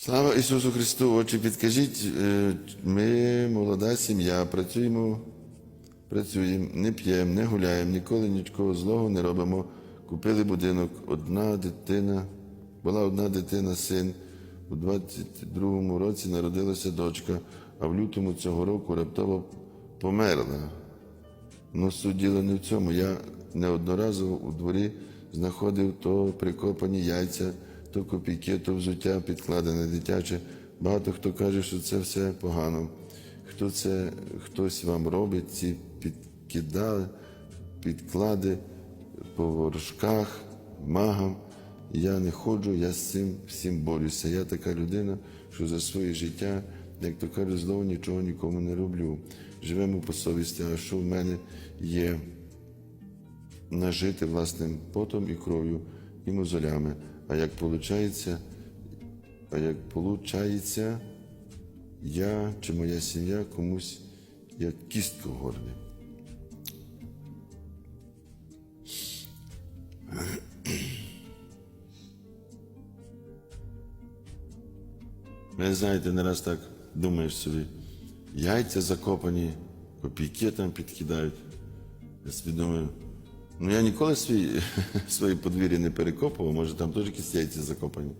Слава Ісусу Христу! Отче, підкажіть, е, ми молода сім'я, працюємо, працюємо, не п'ємо, не гуляємо, ніколи нічого злого не робимо. Купили будинок, одна дитина, була одна дитина, син. У 22-му році народилася дочка, а в лютому цього року раптово померла. Ну, суть не в цьому. Я неодноразово у дворі знаходив то прикопані яйця, то копійки, то взуття підкладене дитяче. Багато хто каже, що це все погано. Хто це хтось вам робить, ці підкидали, підклади по ворожках, магам. Я не ходжу, я з цим всім борюся. Я така людина, що за своє життя, як то кажуть, знову нічого нікому не роблю. Живемо по совісті, а що в мене є нажити власним потом і кров'ю, і мозолями. А як виходить, а як виходить, я чи моя сім'я комусь як кістка в горлі. Ви знаєте, не раз так думаєш собі, яйця закопані, копійки там підкидають. Я собі ну я ніколи свої, свої подвір'я не перекопував, може там теж якісь яйця закопані.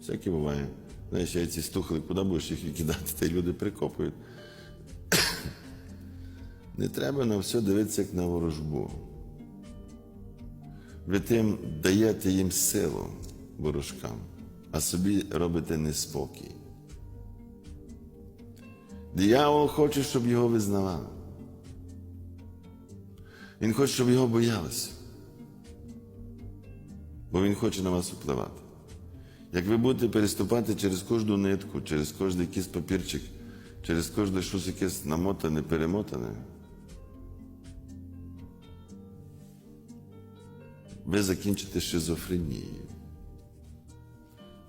Всяке буває. Знаєш, яйці стухли, куди будеш їх викидати, та й люди прикопують. Не треба на все дивитися, як на ворожбу. Ви тим даєте їм силу ворожкам, а собі робите неспокій. Диявол хоче, щоб його визнавали. Він хоче, щоб його боялися. Бо він хоче на вас впливати. Як ви будете переступати через кожну нитку, через кожен якийсь папірчик, через кожне щось якесь намотане, перемотане, ви закінчите шизофренією.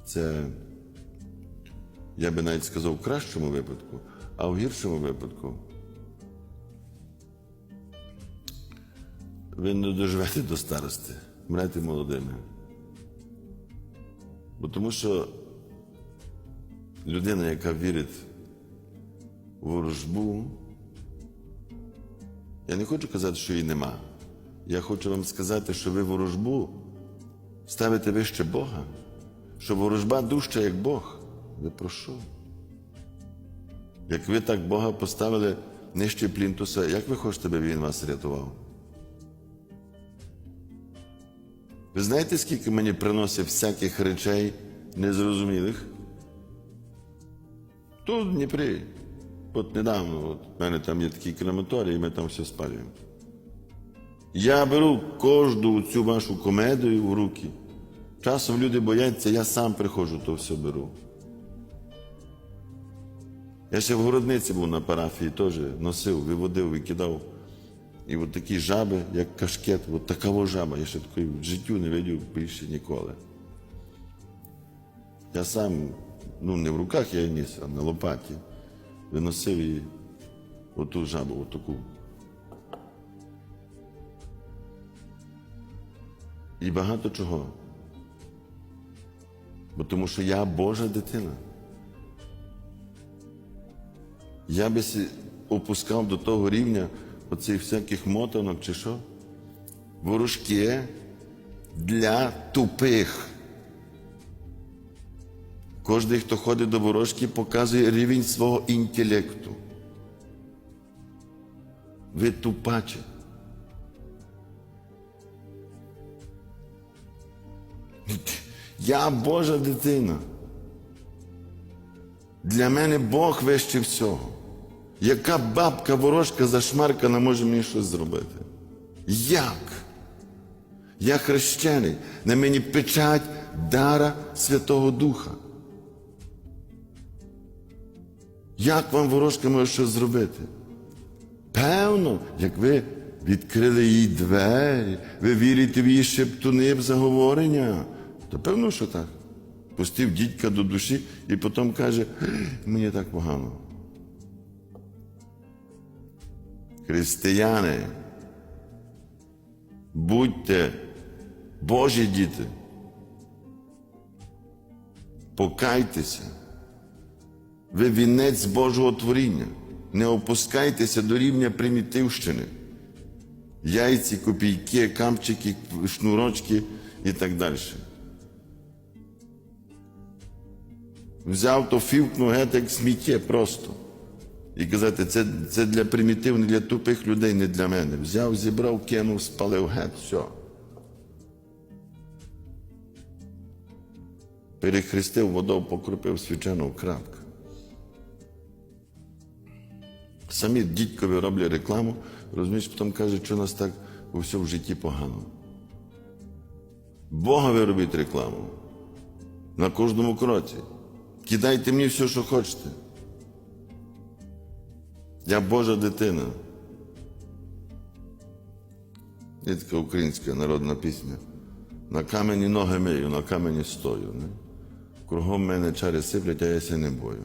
Це, я би навіть сказав, в кращому випадку, а в гіршому випадку ви не доживете до старости, мрете молодими. Бо тому що людина, яка вірить у ворожбу, я не хочу казати, що її нема. Я хочу вам сказати, що ви ворожбу ставите вище Бога, що ворожба дужча, як Бог. Ви про що? Як ви так Бога поставили нижче плінтуса, як ви хочете, щоб він вас рятував? Ви знаєте, скільки мені приносить всяких речей незрозумілих? Тут в Дніпрі. От недавно, от, в мене там є такий крематорій, і ми там все спалюємо. Я беру кожну цю вашу комедію в руки. Часом люди бояться, я сам приходжу, то все беру. Я ще в городниці був на парафії, теж носив, виводив, викидав. І от такі жаби, як кашкет, от такава жаба, я ще такої в життю не видів більше ніколи. Я сам, ну не в руках я ніс, а на лопаті виносив її оту жабу, отаку. І багато чого. Бо тому що я Божа дитина. Я би опускав до того рівня оцих всяких мотанок чи що. Ворожки для тупих. Кожен, хто ходить до ворожки, показує рівень свого інтелекту. Ви тупачі. Я Божа дитина. Для мене Бог вище всього. Яка бабка ворожка зашмаркана може мені щось зробити? Як? Я хрещений, на мені печать дара Святого Духа. Як вам ворожка може щось зробити? Певно, як ви відкрили їй двері, ви вірите в її шептуни в заговорення, то певно, що так. Пустив дідька до душі і потім каже, мені так погано. Християни, будьте Божі діти, покайтеся, Ви вінець Божого творіння. Не опускайтеся до рівня примітивщини. Яйці, копійки, камчики, шнурочки і так далі. Взяв то фівкнув геть як сміття просто. І казати, це, це для примітивних, для тупих людей, не для мене. Взяв, зібрав, кинув, спалив геть, все. Перехрестив водою, покропив свячену кратко. Самі дідькові роблять рекламу, розумієш, потім кажуть, що у нас так усе в житті погано. Бога ви робіть рекламу на кожному кроці. Кидайте мені все, що хочете. Я Божа дитина. Є така українська народна пісня. На камені ноги мию, на камені стою. Не? Кругом мене чари сиплять, а я ся не бою.